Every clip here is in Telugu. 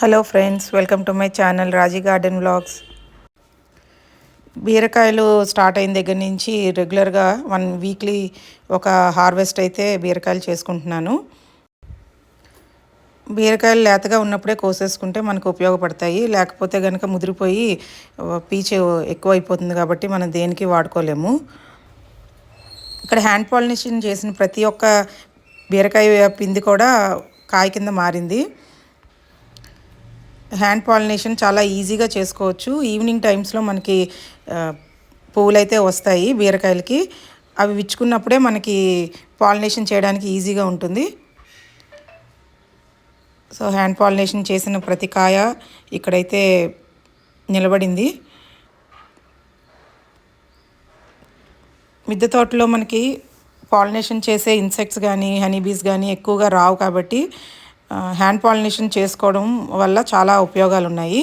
Hello friends welcome to my channel Raji garden vlogs బీరకాయలు స్టార్ట్ అయిన దగ్గర నుంచి రెగ్యులర్గా వన్ వీక్లీ ఒక హార్వెస్ట్ అయితే బీరకాయలు చేసుకుంటున్నాను. బీరకాయలు లేతగా ఉన్నప్పుడే కోసేసుకుంటే మనకు ఉపయోగపడతాయి. లేకపోతే కనుక ముదిరిపోయి పీచు ఎక్కువ అయిపోతుంది కాబట్టి మనం దేనికి వాడుకోలేము. ఇక్కడ హ్యాండ్ పాలినేషన్ చేసిన ప్రతి ఒక్క బీరకాయ పిండి కూడా కాయ కింద మారింది. హ్యాండ్ పాలినేషన్ చాలా ఈజీగా చేసుకోవచ్చు. ఈవినింగ్ టైమ్స్లో మనకి పువ్వులైతే వస్తాయి బీరకాయలకి. అవి విచ్చుకున్నప్పుడే మనకి పాలినేషన్ చేయడానికి ఈజీగా ఉంటుంది. సో హ్యాండ్ పాలినేషన్ చేసిన ప్రతి కాయ ఇక్కడైతే నిలబడింది. మిద్దె తోటలో మనకి పాలినేషన్ చేసే ఇన్సెక్ట్స్ కానీ హనీబీస్ కానీ ఎక్కువగా రావు కాబట్టి హ్యాండ్ పాలినేషన్ చేసుకోవడం వల్ల చాలా ఉపయోగాలు ఉన్నాయి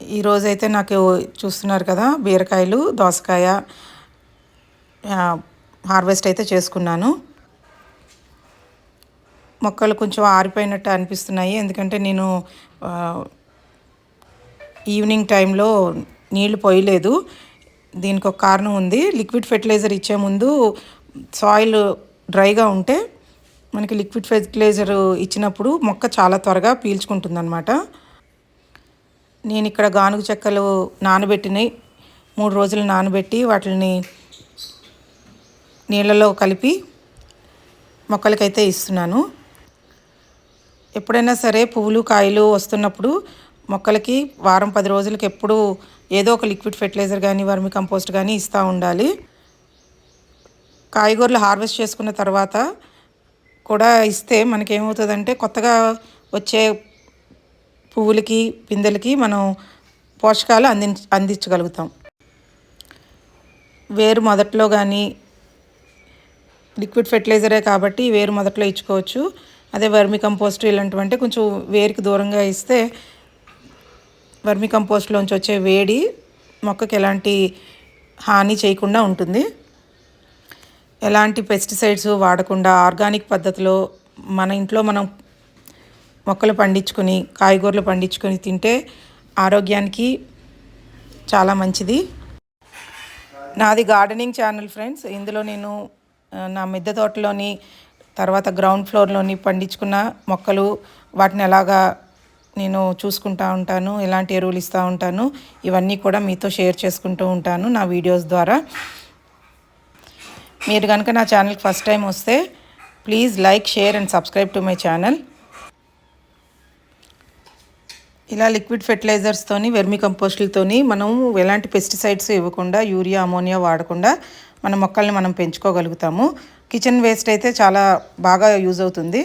ఈరోజైతే నాకు చూస్తున్నారు కదా బీరకాయలు దోసకాయ హార్వెస్ట్ అయితే చేసుకున్నాను. మొక్కలు కొంచెం ఆరిపోయినట్టు అనిపిస్తున్నాయి. ఎందుకంటే నేను ఈవినింగ్ టైంలో నీళ్ళు పోయలేదు. దీనికి ఒక కారణం ఉంది. లిక్విడ్ ఫెర్టిలైజర్ ఇచ్చే ముందు సాయిల్ డ్రైగా ఉంటే మనకి లిక్విడ్ ఫెర్టిలైజర్ ఇచ్చినప్పుడు మొక్క చాలా త్వరగా పీల్చుకుంటుందన్నమాట. నేను ఇక్కడ గానుగ చెక్కలు నానబెట్టినాయి మూడు రోజులు నానబెట్టి వాటిని నీళ్ళలో కలిపి మొక్కలకైతే ఇస్తున్నాను. ఎప్పుడైనా సరే పువ్వులు కాయలు వస్తున్నప్పుడు మొక్కలకి వారం పది రోజులకి ఎప్పుడు ఏదో ఒక లిక్విడ్ ఫెర్టిలైజర్ కానీ వర్మి కంపోస్ట్ కానీ ఇస్తూ ఉండాలి. కాయగూరలు హార్వెస్ట్ చేసుకున్న తర్వాత కూడా ఇస్తే మనకేమవుతుందంటే కొత్తగా వచ్చే పువ్వులకి పిందెలకి మనం పోషకాలు అంది అందించగలుగుతాం. వేరు మొదట్లో కానీ లిక్విడ్ ఫెర్టిలైజరే కాబట్టి వేరు మొదట్లో ఇచ్చుకోవచ్చు. అదే వర్మి కంపోస్ట్ ఇలాంటివంటే కొంచెం వేరుకి దూరంగా ఇస్తే వర్మి కంపోస్ట్లోంచి వచ్చే వేడి మొక్కకి ఎలాంటి హాని చేయకుండా ఉంటుంది. ఎలాంటి పెస్టిసైడ్స్ వాడకుండా ఆర్గానిక్ పద్ధతిలో మన ఇంట్లో మనం మొక్కలు పండించుకొని కాయగూరలు పండించుకొని తింటే ఆరోగ్యానికి చాలా మంచిది. నాది గార్డెనింగ్ ఛానల్ ఫ్రెండ్స్ ఇందులో నేను నా మిద్దె తోటలోని తర్వాత గ్రౌండ్ ఫ్లోర్లోని పండించుకున్న మొక్కలు వాటిని ఎలాగా నేను చూసుకుంటూ ఉంటాను ఎలాంటి ఎరువులు ఇస్తూ ఉంటాను ఇవన్నీ కూడా మీతో షేర్ చేసుకుంటూ ఉంటాను నా వీడియోస్ ద్వారా. మీరు కనుక నా ఛానల్కి ఫస్ట్ టైం వస్తే please like share and subscribe to my channel. ఇలా లిక్విడ్ ఫెర్టిలైజర్స్తోని వెర్మి కంపోస్టులతోని మనం ఎలాంటి పెస్టిసైడ్స్ ఇవ్వకుండా యూరియా అమోనియా వాడకుండా మన మొక్కల్ని మనం పెంచుకోగలుగుతాము. కిచెన్ వేస్ట్ అయితే చాలా బాగా యూజ్ అవుతుంది.